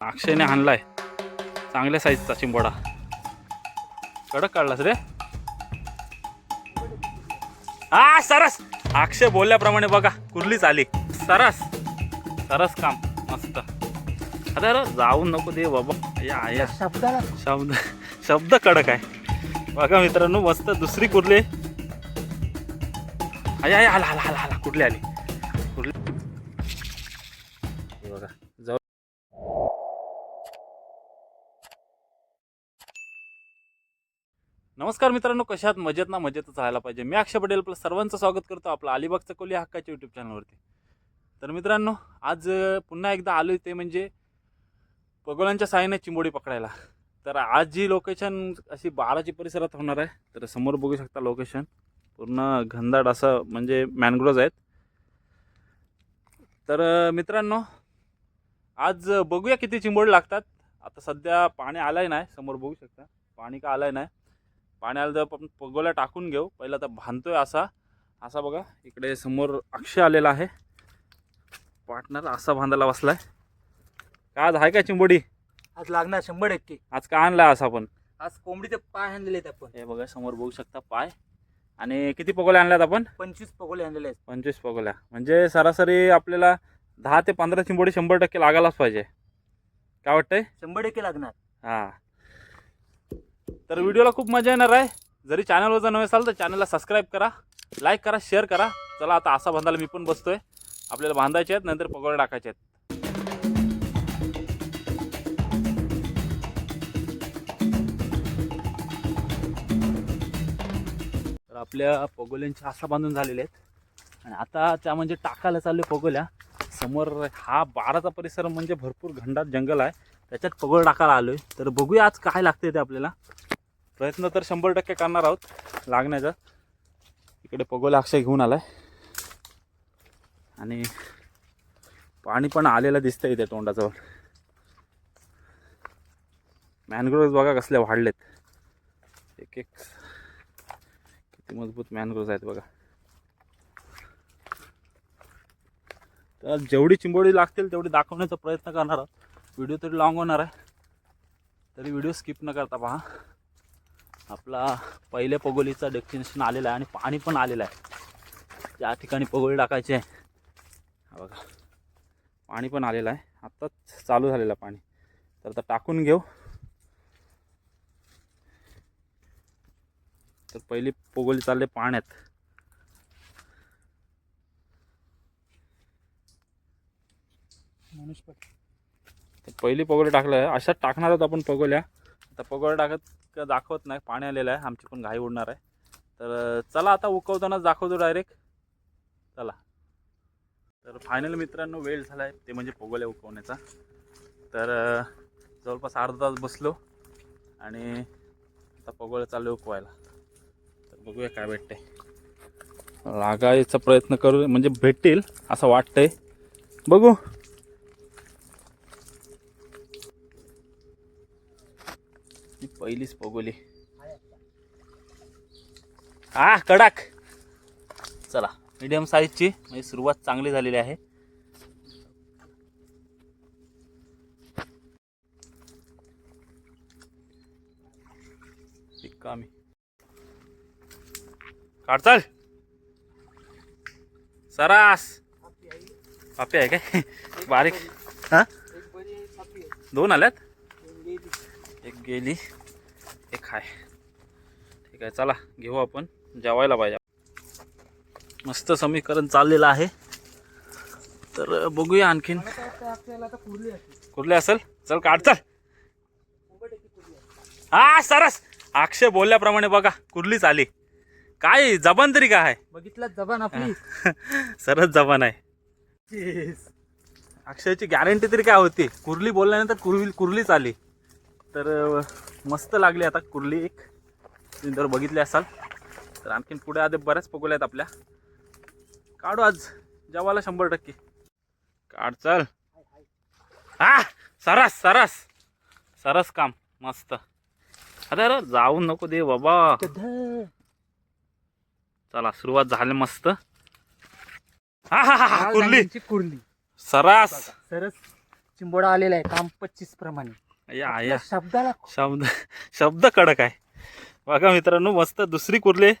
अक्षयने आणलाय. चांगल्या साईजचा चिंबोडा. कडक काढलास रे. हा सरस! अक्षय बोलल्याप्रमाणे बघा कुर्लीच आली सरस. सरस काम. मस्त. आता रे जाऊन नको दे बाबा. या या. शब्दाला शब्द शब्द कडक आहे. बघा मित्रांनो मस्त दुसरी कुर्ली. आय आय आला आला आला आला कुठली आली. नमस्कार मित्रांनो कशात मजेत ना मजेतच राहायला पाहिजे. मी अक्षय पटेल प्लस सर्वांचं स्वागत करतो आपलं अलिबागचं कोली हक्काच्या यूट्यूब चॅनलवरती तर मित्रांनो आज पुन्हा एकदा आलो ते म्हणजे पगोलांच्या साहाय्याने चिंबोडी पकडायला. तर आज जी लोकेशन अशी बाराची परिसरात होणार आहे तर समोर बघू शकता लोकेशन पूर्ण घनदाट असं म्हणजे मॅनग्रोज आहेत. तर मित्रांनो आज बघूया किती चिंबोडी लागतात. आता सध्या पाणी आलंय नाही समोर बघू शकता. पाणी का आलंय नाही. पाणी आलं तर आपण पगोला टाकून घेऊ पहिला तर बांधतोय असा. असा बघा इकडे समोर अक्षय आलेला आहे. पार्टनर असा बांधायला बसलाय. का आज आहे का चिंबोडी? आज लागणार शंभर टक्के. आज का आणला असा आपण? आज कोंबडीचे पाय आणलेले आहेत आपण. हे बघा समोर बघू शकता पाय. आणि किती पगोल्या आणल्यात आपण? पंचवीस पगोले आणलेले आहेत. पंचवीस पगोल्या. म्हणजे सरासरी आपल्याला दहा ते पंधरा चिंबोडी शंभर टक्के लागायलाच पाहिजे. काय वाटतंय? शंभर टक्के लागणार. हां. तर व्हिडिओला खूप मजा येणार आहे. जरी चॅनलवर जर नवे असाल तर चॅनलला सबस्क्राईब करा लाईक करा शेअर करा. चला आता असा बांधायला मी पण बसतोय. आपल्याला बांधायचे आहेत नंतर पगोल्या टाकायचे आहेत. तर आपल्या पगोल्यांच्या असा बांधून झालेले आहेत. आणि आता त्या म्हणजे टाकायला चालले पगोल्या. समोर हा बाराचा परिसर म्हणजे भरपूर घंडात जंगल आहे. त्याच्यात पगोळ टाकायला आलो आहे तर बघूया आज काय लागते ते आपल्याला. प्रयत्न तर शंभर टक्के करणार आहोत लागण्याचा. इकडे पगोला अक्षय घेऊन आलाय. आणि पाणी पण आलेलं दिसतंय इथे तोंडाजवळ. मॅनग्रोव्ह बघा कसले वाढलेत. एक एक किती मजबूत मॅनग्रोव्ह आहेत बघा. तर जेवढी चिंबोडी लागतील तेवढी दाखवण्याचा प्रयत्न करणार आहोत. व्हिडिओ तरी लॉंग होणार आहे. तरी व्हिडिओ स्किप न करता पहा. आपला पहिल्या पगोलीचा डेस्टिनेशन आलेला आहे आणि पाणी पण आलेलं आहे. त्या ठिकाणी पगोली टाकायची आहे. हा बघा. पाणी पण आलेलं आहे. आत्ताच चालू झालेलं पाणी. तर आता टाकून घेऊ. तर पहिली पगोली चालले पाण्यात. तर पहिली पगोली टाकलं आहे. अशाच टाकणार आहोत आपण पगोल्या. आता पगोल्या टाकत इतकं दाखवत नाही पाणी आलेलं आहे आमची पण घाई उडणार आहे. तर चला आता उकवतानाच दाखवतो डायरेक्ट चला. तर फायनल मित्रांनो वेळ झाला आहे ते म्हणजे पगोल्या उकवण्याचा तर जवळपास अर्धा तास बसलो आणि आता पगोल्या चालू उकवायला. तर बघूया काय भेटतंय. लागायचा प्रयत्न करू म्हणजे भेटतील असं वाटतंय. बघू ही पहिलीच पगोली. हा कडक. चला मीडियम साईजची म्हणजे सुरुवात चांगली झालेली आहे. कामी काढ चाल सरास. पापी आहे काय? बारीक. हा? दोन आल्यात? एक गेली. आहे ठीक आहे चला घेऊ आपण. जेवायला पाहिजे. मस्त समीकरण चाललेलं आहे. तर बघूया आणखीन. पुरली असेल. चल काढ चल. हा सरस. अक्षय बोलल्याप्रमाणे बघा कुर्लीच आली. काय जबान तरी काय? आहे बघितलं जबान आपली. सरस जबान आहे. अक्षयची गॅरंटी तरी काय होती? कुर्ली बोलल्यानंतर कुर्ली कुर्लीच आली. तर मस्त लागली आता कुर्ली एक. तुम्ही जर बघितली असाल तर आणखीन पुढे आधी बऱ्याच पगोल्या आहेत आपल्या. काढू आज. जेवायला शंभर टक्के. काढ चल. हा सरस सरस. सरस काम. मस्त. अरे अरे जाऊन नको दे बाबा? चला सुरुवात झाली मस्त. हा हा हा, कुर्ली. कुर्ली. सरास. सरस. चिंबोडा आलेला आहे काम पच्चीस प्रमाणे. या या. शब्दाला शब्द शब्द कडक आहे. बघा मित्रांनो मस्त दुसरी कुर्ले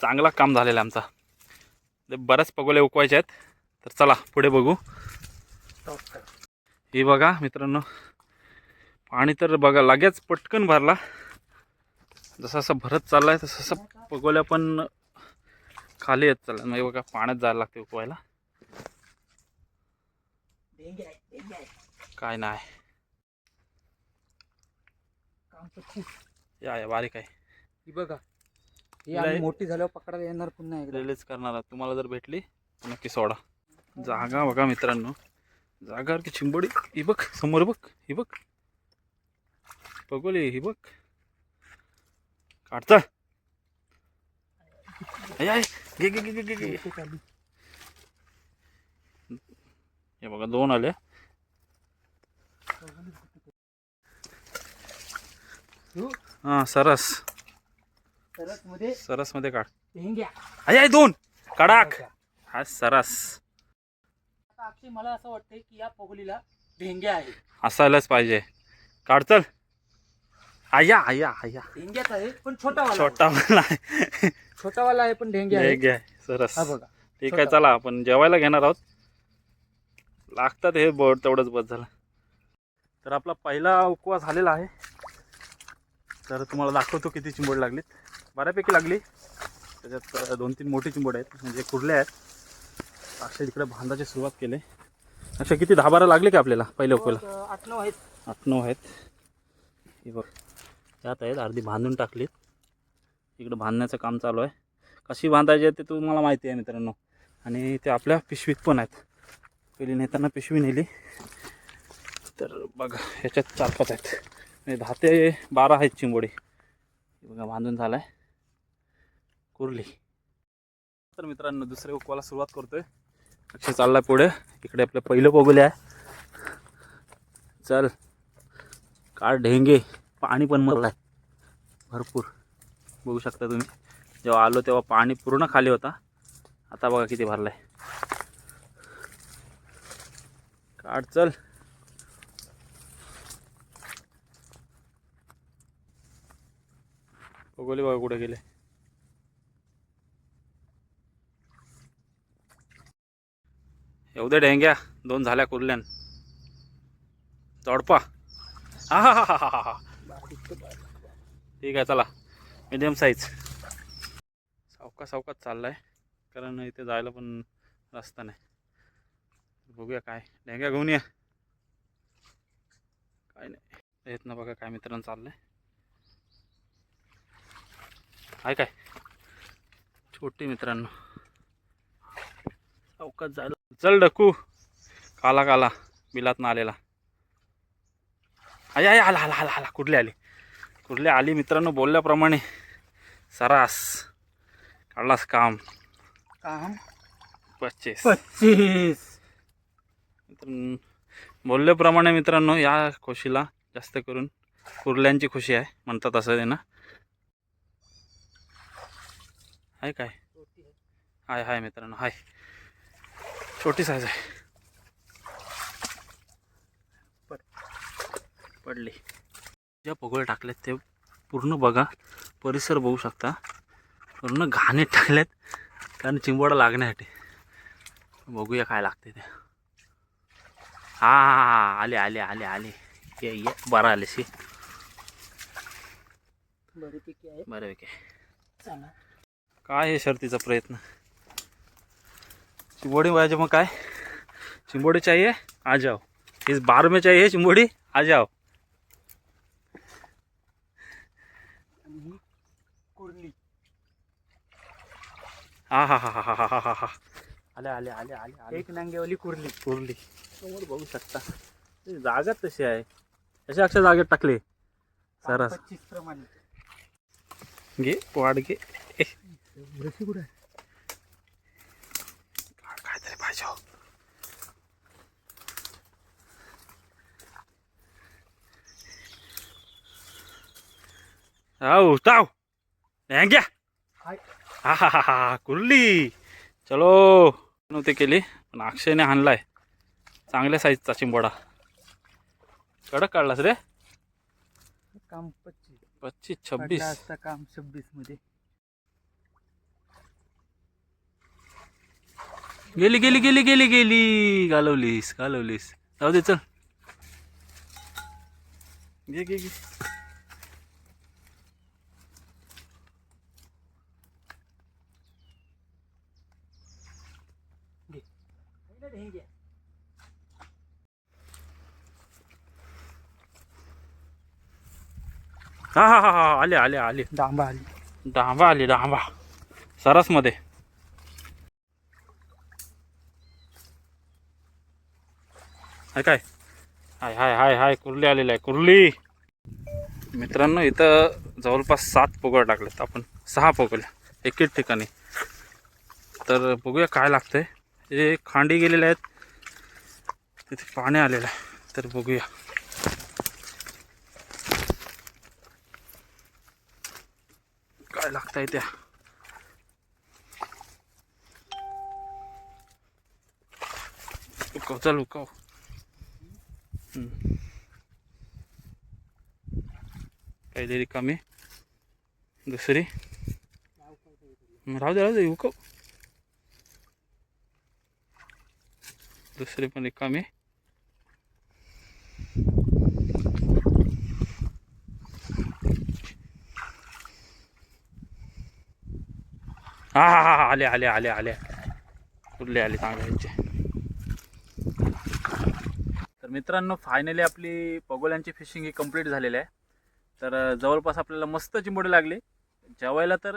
चांगला काम झालेला आहे आमचा. ते बऱ्याच पगोल्या उकवायच्या आहेत. तर चला पुढे बघू. हे बघा मित्रांनो पाणी तर बघा लगेच पटकन भरला. जसं असं भरत चाललाय तसं असं पगोल्या पण खाली येत चालल्या म्हणजे बघा पाण्यात जायला लागते उकवायला. आहे, आहे. काय नाही. या या बारीक आहे. ही बघा. ही आम्ही मोठी झाल्यावर पकडायला येणार पुन्हा एकदा. रिलीज करणार. तुम्हाला जर भेटली तर नक्की सोडा. जागा बघा मित्रांनो. जागावर की चिंबोडी. ही बघ समोर बघ ही बघ. बघोली ही बघ. काढता घे घे घे घे घे. घे. हे बघा दोन आले हो, हां सरस. मध्ये सरसमध्ये काढ आय दोन. कडाक. हा सरस. अक्षय मला असं वाटतंय की या पगोलीला ढेंग्या आहे. असायलाच पाहिजे. काढ चल. आया आया आया. ढेंग्याच आहे पण छोटावाला. छोटा वाला आहे. आहे. छोटावाला आहे पण ढेंग्या आहे सरस. हा बघा ठीक आहे छोटा. चला आपण जेवायला घेणार आहोत. लागतात हे बोर्ड तेवढंच बस झालं. तर आपला पहिला उपवास झालेला आहे. तर तुम्हाला दाखवतो किती चिंबोड लागलीत बऱ्यापैकी लागली. त्याच्यात दोन तीन मोठी चिंबोड आहेत. म्हणजे कुर्ले आहेत. अक्षय तिकडे बांधाची सुरुवात केली. अक्षय किती? दहा बारा लागले का आपल्याला? पहिल्या उपवाला अं, आठ नऊ आहेत. आठ नऊ आहेत. हे बघ. त्यात आहेत अर्धी बांधून टाकलीत. इकडं बांधण्याचं काम चालू आहे. कशी बांधायची ते तुम्हाला माहिती आहे मित्रांनो. आणि ते आपल्या पिशवीत पण आहेत. पहिली नेताना पिशवी नेली. तर बघा ह्याच्यात चार पाच आहेत. म्हणजे दहा ते बारा आहेत चिंबोडी. बघा बांधून झाला आहे कुरली. तर मित्रांनो दुसऱ्या उकवाला सुरुवात करतोय. अक्षय चाललाय पुढे. इकडे आपलं पहिलं पोगले आहे. चल. काळ ढेंगे पाणी पण मरलाय भरपूर. बघू शकता तुम्ही. जेव्हा आलो तेव्हा पाणी पूर्ण खाली होता. आता बघा किती भरलाय. काढ चल. बघले बघा कुठे गेले. एवढ्या ढेंग्या दोन झाल्या कुर्ल्यान. चढपा हा हा हा हा हा हा. ठीक आहे चला. मीडियम साईज सावका सावकाच चाललाय. कारण इथे जायला पण रस्ता नाही. बघूया काय. ढेंग्या घेऊन या. काय नाही. येत ना बघा काय मित्रांनो चाललंय. आहे काय? छोटी मित्रांनो. सावकाच जायला चल डकू. काला काला. बिलात ना आलेला. आय आय आला आला आला आला. कुठले आली? कुठले आली मित्रांनो? बोलल्याप्रमाणे. सरास. काढलास काम. काम? पच्चीस. पच्चीस. मित्रांनो बोलल्याप्रमाणे मित्रांनो या खुशीला जास्त करून कुर्ल्यांची खुशी आहे. म्हणतात असं आहे ना. आहे काय? हाय हाय मित्रांनो हाय. छोटी साईज आहे. पडली. ज्या पगोळे टाकलेत ते पूर्ण बघा परिसर बघू शकता. पूर्ण घाणे टाकलेत कारण चिंबोडा लागण्यासाठी. बघूया काय लागते ते. हा हा हा आले आले आले आले. ये ये बरं आले शी. बऱ्यापैकी आहे. बऱ्यापैकी चला. काय हे शर्तीचा प्रयत्न? चिंबोडी पाहिजे मग काय? चिंबोडी चाहिए आ जाओ इस बार में चाहिए चिंबोडी आ जाओ आणि ही कुर्ली. हा हा हा हा हा हा हा हा. आले आले आले आले आले एक नांगेवाली कुर्ली. कुरली. समोर बघू शकता. ते जागाच तशी आहे. अशा अशा जागेत टाकले? सरस. घे वाढ घे. कुठे काहीतरी पाहिजे हो. ताव घ्या. हाय. हा हा हा हा कुर्ली चलो. नव्हती केली पण अक्षयने आणलाय. चांगल्या साईजचा चिंबोडा. कडक काढलास रे. काम पच्चीस. पच्चीस छब्बीस. काम छब्बीसमध्ये. गेली गेली गेली गेली गेली. घालवलीस घालवलीस. जाऊ दे चल. घे घे ढेंग्या हा हा हा हा आले आले आले. डांबा आली. डांबा आली डांबा. सरसमध्ये. हाय काय? हाय हाय हाय हाय कुर्ली आलेला आहे कुर्ली. मित्रांनो इथं जवळपास सात पोगळ टाकलेत. आपण सहा पोगल्या एकेच ठिकाणी. तर बघूया काय लागतंय. हे खांडी गेलेले आहेत. तिथे पाणी आलेलं आहे. तर बघूया. काय लागतंय त्या? उकव चल उकव काहीतरी कमी दुसरी. राहू दे राहू दे उकव. दुसरी पण रिकामे हा हा हा आले आले आले आले कुठले आले चांगल्याचे तर मित्रांनो फायनली आपली पगोल्यांची फिशिंग ही कंप्लीट झालेली आहे. तर जवळपास आपल्याला मस्त चिंबोडे लागले. जेवायला तर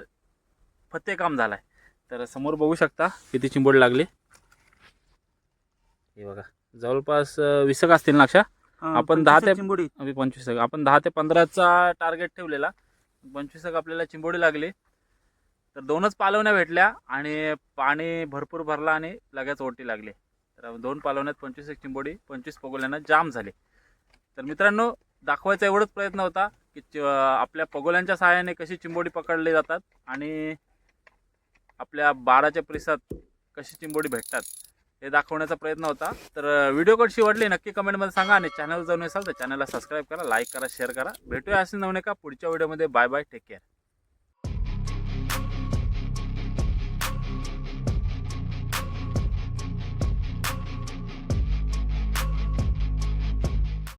फत्ते काम झालं आहे तर समोर बघू शकता किती चिंबोडे लागले. हे बघा जवळपास वीसक असतील ना अक्षा आपण दहा ते- चिंबोडी. पंचवीस आपण दहा ते पंधराचा टार्गेट ठेवलेला. पंचवीस आपल्याला चिंबोडी लागली. तर दोनच पालवण्या भेटल्या आणि पाणी भरपूर भरला आणि लगेच ओटी लागली. तर दोन पालवण्यात पंचवीस एक चिंबोडी पंचवीस पगोल्यांना जाम झाले. तर मित्रांनो दाखवायचा एवढंच प्रयत्न होता की च- आपल्या पगोल्यांच्या सहाय्याने कशी चिंबोडी पकडली जातात आणि आपल्या बाराच्या परिसरात कशी चिंबोडी भेटतात हे दाखवण्याचा प्रयत्न होता. तर व्हिडिओ कशी वाटली नक्की कमेंटमध्ये सांगा आणि चॅनल जाऊन असाल तर चॅनलला सबस्क्राईब करा लाईक करा शेअर करा. भेटूया असे नवने का पुढच्या व्हिडिओमध्ये. Bye bye take care.